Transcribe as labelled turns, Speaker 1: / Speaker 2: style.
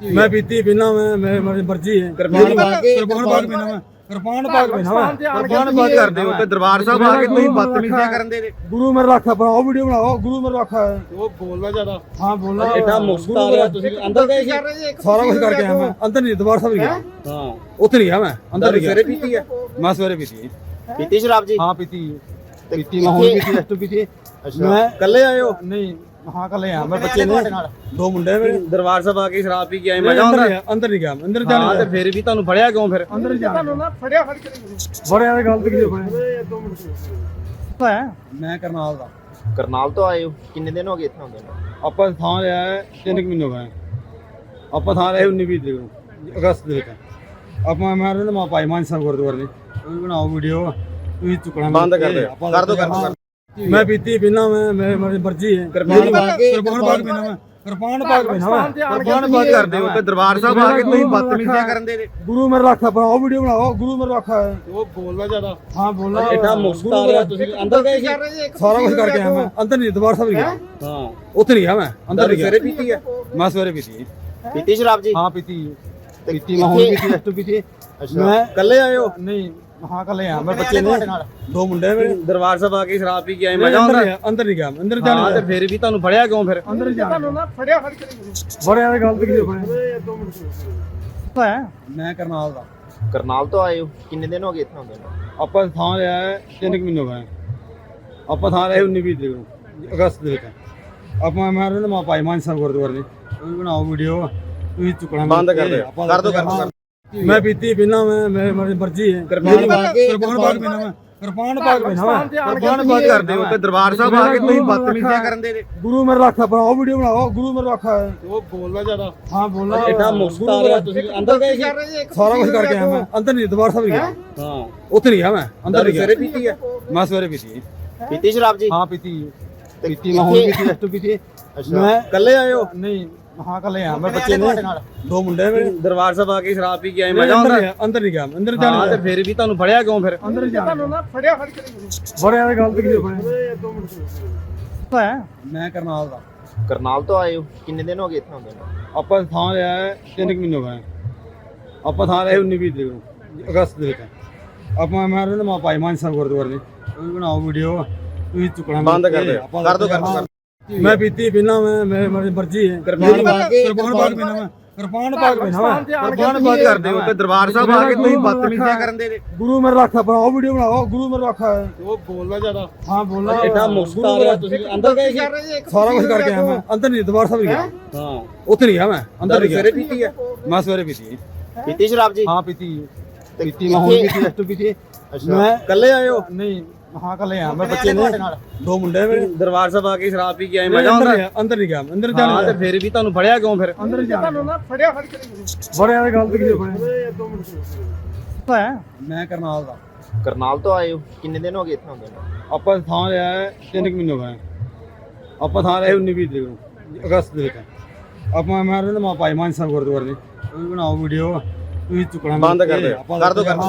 Speaker 1: ਮੈਂ ਪੀਤੀ ਪੀਣਾ ਮੈਂ ਮੈਂ ਮੇਰੀ ਮਰਜ਼ੀ ਹੈ।
Speaker 2: ਕਿਰਪਾਨ ਪਾ ਕੇ-
Speaker 1: ਕਿਰਪਾਨ ਪਾ ਕੇ ਪੀਣਾ ਮੈਂ। ਕਿਰਪਾਨ ਪਾ ਕੇ ਪੀਣਾ ਮੈਂ।
Speaker 2: ਕਿਰਪਾਨ ਪਾ ਕਰਦੇ ਹੋ ਤੇ ਦਰਬਾਰ ਸਾਹਿਬ ਆ ਕੇ ਤੁਸੀਂ ਬਦਤਮੀਜ਼ੀਆਂ ਕਰਨ ਦੇ
Speaker 1: ਗੁਰੂ ਮੇਰਾ ਰੱਖਾ ਬਣਾਓ ਵੀਡੀਓ ਬਣਾਓ ਗੁਰੂ ਮੇਰਾ ਰੱਖਾ ਹੈ।
Speaker 2: ਉਹ ਬੋਲਦਾ ਜ਼ਿਆਦਾ।
Speaker 1: ਹਾਂ ਬੋਲਣਾ
Speaker 2: ਐਡਾ ਮੁਫਤ ਆ ਰਿਹਾ ਤੁਸੀਂ ਅੰਦਰ ਗਏ ਸੀ?
Speaker 1: ਸਾਰਾ ਕੁਝ ਕਰਕੇ ਆਇਆ ਮੈਂ। ਅੰਦਰ ਨਹੀਂ ਦਰਬਾਰ ਸਾਹਿਬ ਗਿਆ।
Speaker 2: ਹਾਂ।
Speaker 1: ਉੱਥੇ ਨਹੀਂ ਗਿਆ ਮੈਂ ਅੰਦਰ ਨਹੀਂ ਗਿਆ।
Speaker 2: ਸਵੇਰੇ ਪੀਤੀ ਹੈ?
Speaker 1: ਮੈਂ ਸਵੇਰੇ ਪੀਤੀ
Speaker 2: ਪੀਤੀ ਸ਼ਰਾਬ ਜੀ?
Speaker 1: ਹਾਂ ਪੀਤੀ ਪੀਤੀ ਮੈਂ ਹੁਣ ਪੀਤੀ ਐਸਟੋ ਪੀਤੀ ਮੈਂ
Speaker 2: ਇਕੱਲੇ ਆਏ ਹੋ?
Speaker 1: ਨਹੀਂ ਹਾਂ ਕੱਲੇ ਆ ਮੈਂ ਬੱਚੇ ਨੇ। ਦੋ ਮੁੰਡੇ ਮੇਰੇ।
Speaker 2: ਦਰਬਾਰ ਸਾਹਿਬ ਆ ਕੇ ਸ਼ਰਾਬ ਪੀ ਕੇ ਆਏ
Speaker 1: ਮੈਂ
Speaker 2: ਮਜ਼ਾ
Speaker 1: ਅੰਦਰ
Speaker 2: ਆਉਂਦਾ?
Speaker 1: ਨਹੀਂ- ਅੰਦਰ ਨਹੀਂ ਗਿਆ ਮੈਂ, ਅੰਦਰ
Speaker 2: ਹਾਂ
Speaker 1: ਜਾਣਾ
Speaker 2: ਤੇ ਫਿਰ ਵੀ ਤੁਹਾਨੂੰ ਫੜਿਆ ਕਿਉਂ ਫਿਰ?
Speaker 1: ਅੰਦਰ ਹੀ ਜਾਣਾ।
Speaker 3: ਨਾ ਫੜਿਆ ਫੜ ਕੇ
Speaker 1: ਬੜਿਆਂ ਦੀ ਗੱਲ ਤੇ ਕੀ ਫੜੇ
Speaker 3: 2 ਮਿੰਟ
Speaker 1: ਮੈਂ ਕਰਨਾਲ ਦਾ।
Speaker 4: ਕਰਨਾਲ ਤੋਂ ਆਏ ਹੋ? ਕਿੰਨੇ ਦਿਨ ਹੋ ਗਏ ਇੱਥੇ ਹੁੰਦੇ ਨੂੰ?
Speaker 1: ਆਪਾਂ ਥਾਂ ਲਿਆ ਹੈ ਤਿੰਨ ਕੁ ਮਹੀਨੇ ਹੋ ਗਏ। ਆਪਾਂ ਥਾਂ ਲਿਆ 19 20 ਤਰੀਕ ਨੂੰ ਅਗਸਤ ਦੇ ਵਿੱਚ। ਆਪਾਂ ਮੈਂ ਰਹਿੰਦਾ ਮਾ ਭਾਈ ਮਾਨ ਸਾਹਿਬ ਗੁਰਦੁਆਰੇ। ਨੇ ਉਹ ਵੀ ਬਣਾਓ ਵੀਡੀਓ ਤੁਸੀਂ ਚੁੱਕਣਾ
Speaker 2: ਬੰਦ ਕਰ ਦਿਓ। ਕਰ ਦਿਓ ਕਰ ਦਿਓ।
Speaker 1: ਮੈਂ ਪੀਤੀ ਪੀਣਾ ਮੈਂ ਮੇਰੀ ਮਰਜ਼ੀ ਹੈ।
Speaker 2: ਕਿਰਪਾਨ ਪਾ ਕੇ-
Speaker 1: ਕਿਰਪਾਨ ਪਾ ਕੇ ਪੀਣਾ ਮੈਂ। ਕਿਰਪਾਨ ਪਾ ਕੇ ਪੀਣਾ ਮੈਂ।
Speaker 2: ਕਿਰਪਾਨ ਪਾ ਕਰਦੇ ਹੋ। ਤੇ ਦਰਬਾਰ ਸਾਹਿਬ ਆ ਕੇ ਤੁਸੀਂ ਬਦਤਮੀਜ਼ੀਆਂ ਕਰਨ ਦੇ
Speaker 1: ਗੁਰੂ ਮੇਰਾ ਰੱਖਾ ਬਣਾਓ ਵੀਡੀਓ ਬਣਾਓ ਗੁਰੂ ਮੇਰਾ ਰੱਖਾ ਹੈ।
Speaker 2: ਉਹ ਬੋਲਦਾ ਜ਼ਿਆਦਾ।
Speaker 1: ਹਾਂ ਬੋਲਣਾ
Speaker 2: ਐਡਾ ਮੁਫਤ ਆ ਰਿਹਾ ਤੁਸੀਂ ਅੰਦਰ ਗਏ ਸੀ
Speaker 1: ਸਾਰਾ ਕੁਝ ਕਰਕੇ ਆਇਆ ਮੈਂ। ਅੰਦਰ ਨਹੀਂ ਦਰਬਾਰ ਸਾਹਿਬ ਗਿਆ।
Speaker 2: ਹਾਂ?
Speaker 1: ਉੱਥੇ ਨਹੀਂ ਗਿਆ ਮੈਂ। ਅੰਦਰ ਨਹੀਂ ਗਿਆ।
Speaker 2: ਸਵੇਰੇ ਪੀਤੀ ਹੈ।
Speaker 1: ਮੈਂ ਸਵੇਰੇ ਪੀਤੀ
Speaker 4: ਪੀਤੀ ਸ਼ਰਾਬ ਜੀ?
Speaker 1: ਹਾਂ ਪੀਤੀ ਪੀਤੀ ਮੈਂ ਹੁਣ ਪੀਤੀ ਐਸਟੋ ਪੀਤੀ ਮੈਂ
Speaker 2: ਇਕੱਲੇ ਆਏ ਹੋ?
Speaker 1: ਨਹੀਂ। ਹਾਂ ਕੱਲੇ ਆ ਮੈਂ ਬੱਚੇ ਨੇ। ਦੋ ਮੁੰਡੇ ਮੇਰੇ।
Speaker 2: ਦਰਬਾਰ ਸਾਹਿਬ ਆ ਕੇ ਸ਼ਰਾਬ ਪੀ ਕੇ ਆਏ
Speaker 1: ਮੈਂ
Speaker 2: ਮਜ਼ਾ
Speaker 1: ਅੰਦਰ
Speaker 2: ਆਉਂਦਾ
Speaker 1: ਗਿਆ ਅੰਦਰ ਨਹੀਂ ਗਿਆ ਮੈਂ, ਅੰਦਰ
Speaker 2: ਹਾਂ
Speaker 1: ਜਾਣਾ।
Speaker 2: ਤੇ ਫਿਰ ਵੀ ਤੁਹਾਨੂੰ ਫੜਿਆ ਕਿਉਂ ਫਿਰ?
Speaker 1: ਅੰਦਰ ਜਾਣਾ।
Speaker 3: ਨਾ ਫੜਿਆ ਫੜ ਕੇ
Speaker 1: ਬੜਿਆਂ ਦੀ ਗੱਲ ਤੇ ਕੀ ਫੜੇ
Speaker 3: 2 ਮਿੰਟ
Speaker 1: ਮੈਂ ਕਰਨਾਲ ਦਾ।
Speaker 4: ਕਰਨਾਲ ਤੋਂ ਆਏ ਹੋ? ਕਿੰਨੇ ਦਿਨ ਹੋ ਗਏ ਇੱਥੇ ਨੂੰ?
Speaker 1: ਆਪਾਂ ਥਾਂ ਲਿਆ ਹੈ ਤਿੰਨ ਕੁ ਮਹੀਨੇ ਹੋ ਗਏ। ਆਪਾਂ ਥਾਂ ਲਿਆ 19 20 ਤਰੀਕ ਨੂੰ ਅਗਸਤ ਦੇ ਵਿੱਚ। ਆਪਾਂ ਮੈਂ ਰਹਿੰਦਾ ਮਾ ਭਾਈ ਮਾਨ ਸਾਹਿਬ ਗੁਰਦੁਆਰੇ ਨੇ ਉਹ ਵੀ ਬਣਾਓ ਵੀਡੀਓ ਤੁਸੀਂ ਚੁੱਕਣਾ
Speaker 2: ਬੰਦ ਕਰ ਦਿਓ। ਕਰ ਦਿਓ ਕਰ ਦਿਓ।
Speaker 1: ਮੈਂ ਪੀਤੀ ਪੀਣਾ ਮੈਂ ਮੈਂ- ਮੇਰੀ ਮਰਜ਼ੀ ਹੈ।
Speaker 2: ਕਿਰਪਾਨ ਪਾ ਕੇ-
Speaker 1: ਕਿਰਪਾਨ ਪਾ ਕੇ ਪੀਣਾ ਮੈਂ। ਕਿਰਪਾਨ ਪਾ ਕੇ ਪੀਣਾ ਮੈਂ।
Speaker 2: ਕਿਰਪਾਨ ਪਾ ਕਰਦੇ ਹੋ ਤੇ ਦਰਬਾਰ ਸਾਹਿਬ ਆ ਕੇ ਤੁਸੀਂ ਬਦਤਮੀਜ਼ੀਆਂ ਕਰਨ ਦੇ
Speaker 1: ਗੁਰੂ ਮੇਰਾ ਰੱਖਾ ਬਣਾਓ ਵੀਡੀਓ ਬਣਾਓ ਗੁਰੂ ਮੇਰਾ ਰੱਖਾ ਹੈ।
Speaker 2: ਉਹ ਬੋਲਦਾ ਜ਼ਿਆਦਾ।
Speaker 1: ਹਾਂ ਬੋਲਣਾ।
Speaker 2: ਐਡਾ ਮੁਫਤ ਆ ਰਿਹਾ ਤੁਸੀਂ ਅੰਦਰ ਗਏ ਸੀ?
Speaker 1: ਸਾਰਾ ਕੁਝ ਕਰਕੇ ਆਇਆ ਮੈਂ। ਅੰਦਰ ਨਹੀਂ ਦਰਬਾਰ ਸਾਹਿਬ ਗਿਆ।
Speaker 2: ਹਾਂ?
Speaker 1: ਉੱਥੇ ਨਹੀਂ ਗਿਆ ਮੈਂ ਅੰਦਰ ਨਹੀਂ ਗਿਆ।
Speaker 2: ਸਵੇਰੇ ਪੀਤੀ ਹੈ?
Speaker 1: ਮੈਂ ਸਵੇਰੇ ਪੀਤੀ
Speaker 4: ਪੀਤੀ ਸ਼ਰਾਬ ਜੀ?
Speaker 1: ਹਾਂ ਪੀਤੀ ਪੀਤੀ ਮੈਂ ਹੁਣ ਪੀਤੀ ਐਸਟੋ ਪੀਤੀ। ਮੈਂ
Speaker 2: ਇਕੱਲੇ ਆਏ ਹੋ?
Speaker 1: ਨਹੀਂ ਹਾਂ ਕੱਲੇ ਆ ਮੈਂ ਬੱਚੇ ਨੇ। ਦੋ ਮੁੰਡੇ ਮੇਰੇ
Speaker 2: ਦਰਬਾਰ ਸਾਹਿਬ ਆ ਕੇ ਸ਼ਰਾਬ ਪੀ ਕੇ ਆਏ ਮਜ਼ਾ ਆਉਂਦਾ
Speaker 1: ਅੰਦਰ ਨਹੀਂ ਗਿਆ ਅੰਦਰ
Speaker 2: ਹਾਂ
Speaker 1: ਜਾਣਾ
Speaker 2: ਤੇ ਫਿਰ ਵੀ ਤੁਹਾਨੂੰ ਫੜਿਆ ਕਿਉਂ ਫਿਰ?
Speaker 1: ਅੰਦਰ ਜਾਣਾ
Speaker 3: ਨਾ ਫੜਿਆ ਫੜ ਕੇ
Speaker 1: ਬੜਿਆਂ ਦੀ ਗੱਲ ਤੇ ਕੀ ਫੜੇ
Speaker 3: 2 ਮਿੰਟ
Speaker 1: ਮੈਂ ਕਰਨਾਲ ਦਾ।
Speaker 4: ਕਰਨਾਲ ਤੋਂ ਆਏ ਹੋ? ਕਿੰਨੇ ਦਿਨ ਹੋ ਗਏ ਇੱਥੇ ਹੁੰਦੇ ਨੂੰ?
Speaker 1: ਆਪਾਂ ਥਾਂ ਲਿਆ ਹੈ ਤਿੰਨ ਕੁ ਮਹੀਨੇ ਹੋ ਗਏ ਆਪਾਂ ਥਾਂ ਲਿਆ 19 20 ਤਰੀਕ ਨੂੰ ਅਗਸਤ ਦੇ ਵਿੱਚ। ਆਪਾਂ ਮੈਂ ਰਹਿੰਦਾ ਮਾ ਭਾਈ ਮਾਨ ਸਾਹਿਬ ਗੁਰਦੁਆਰੇ। ਨੇ ਉਹ ਵੀ ਬਣਾਓ ਵੀਡੀਓ ਤੁਸੀਂ ਚੁੱਕਣਾ
Speaker 2: ਬੰਦ ਕਰ ਦਿਓ ਕਰ ਦਿਓ ਕਰ
Speaker 1: ਮੈਂ ਪੀਤੀ ਪੀਣਾ ਮੈਂ ਮੈਂ- ਮੇਰੀ ਮਰਜ਼ੀ ਹੈ।
Speaker 2: ਕਿਰਪਾਨ ਪਾ ਕੇ-
Speaker 1: ਕਿਰਪਾਨ ਪੀਣਾ ਮੈਂ। ਕਿਰਪਾਨ ਪਾ ਕੇ ਪੀਣਾ ਮੈਂ।
Speaker 2: ਕਿਰਪਾਨ ਪਾ ਕਰਦੇ ਹੋ ਤੇ ਦਰਬਾਰ ਸਾਹਿਬ ਆ ਕੇ ਤੁਸੀਂ ਬਦਤਮੀਜ਼ੀਆਂ ਕਰਨ ਦੇ
Speaker 1: ਗੁਰੂ ਮੇਰਾ ਰੱਖਾ ਬਣਾਓ ਵੀਡੀਓ ਬਣਾਓ। ਗੁਰੂ ਮੇਰਾ ਰੱਖਾ ਹੈ।
Speaker 2: ਉਹ ਬੋਲਦਾ ਜ਼ਿਆਦਾ।
Speaker 1: ਹਾਂ ਬੋਲਣਾ
Speaker 2: ਐਡਾ ਰਿਹਾ ਤੁਸੀਂ ਅੰਦਰ ਗਏ ਸੀ।
Speaker 1: ਸਾਰਾ ਕੁਝ ਕਰਕੇ ਆਇਆ ਮੈਂ। ਅੰਦਰ ਨਹੀਂ ਦਰਬਾਰ ਸਾਹਿਬ ਗਿਆ।
Speaker 2: ਹਾਂ?
Speaker 1: ਉੱਥੇ ਨਹੀਂ ਗਿਆ ਮੈਂ। ਅੰਦਰ ਨਹੀਂ ਗਿਆ।
Speaker 2: ਸਵੇਰੇ ਪੀਤੀ ਹੈ।
Speaker 1: ਮੈਂ ਸਵੇਰੇ ਪੀਤੀ
Speaker 4: ਪੀਤੀ ਸ਼ਰਾਬ ਜੀ?
Speaker 1: ਹਾਂ ਪੀਤੀ ਪੀਤੀ ਮੈਂ ਹੁਣ ਪੀਤੀ ਐਸਟੋ ਪੀਤੀ ਮੈਂ
Speaker 2: ਇਕੱਲੇ ਆਏ ਹੋ?
Speaker 1: ਨਹੀਂ। ਹਾਂ ਕੱਲੇ ਆ ਮੈਂ ਬੱਚੇ ਨੇ। ਦੋ ਮੁੰਡੇ ਮੇਰੇ।
Speaker 2: ਦਰਬਾਰ ਸਾਹਿਬ ਆ ਕੇ ਸ਼ਰਾਬ ਪੀ ਕੇ ਆਏ
Speaker 1: ਮੈਂ
Speaker 2: ਮਜ਼ਾ
Speaker 1: ਅੰਦਰ
Speaker 2: ਆਉਂਦਾ?
Speaker 1: ਗਿਆ ਅੰਦਰ ਨਹੀਂ ਗਿਆ ਅੰਦਰ
Speaker 2: ਹਾਂ
Speaker 1: ਜਾਣਾ
Speaker 2: ਤੇ ਫਿਰ ਵੀ ਤੁਹਾਨੂੰ ਫੜਿਆ ਕਿਉਂ ਫਿਰ?
Speaker 1: ਅੰਦਰ ਜਾਣਾ।
Speaker 3: ਨਾ ਫੜਿਆ ਫੜ ਕੇ
Speaker 1: ਬੜਿਆਂ ਦੀ ਗੱਲ ਤੇ ਕੀ ਫੜੇ
Speaker 3: 2 ਮਿੰਟ
Speaker 1: ਮੈਂ ਕਰਨਾਲ ਦਾ।
Speaker 4: ਕਰਨਾਲ ਤੋਂ ਆਏ ਹੋ? ਕਿੰਨੇ ਦਿਨ ਹੋ ਗਏ ਇੱਥੇ ਹੁੰਦੇ ਨੂੰ?
Speaker 1: ਆਪਾਂ ਥਾਂ ਲਿਆ ਹੈ ਤਿੰਨ ਕੁ ਮਹੀਨੇ ਹੋ ਗਏ। ਆਪਾਂ ਥਾਂ ਲਿਆ 19 20 ਤਰੀਕ ਨੂੰ ਅਗਸਤ ਦੇ ਵਿੱਚ ਆਪਾਂ ਮੈਂ ਰਹਿੰਦਾ ਮਾ ਭਾਈ ਮਾਨ ਸਾਹਿਬ ਗੁਰਦੁਆਰੇ। ਨੇ ਉਹ ਵੀ ਬਣਾਓ ਵੀਡੀਓ ਤੁਸੀਂ ਚੁੱਕਣਾ
Speaker 2: ਬੰਦ ਕਰ ਦਿਓ। ਕਰ ਦਿਓ ਕਰ ਦਿਓ।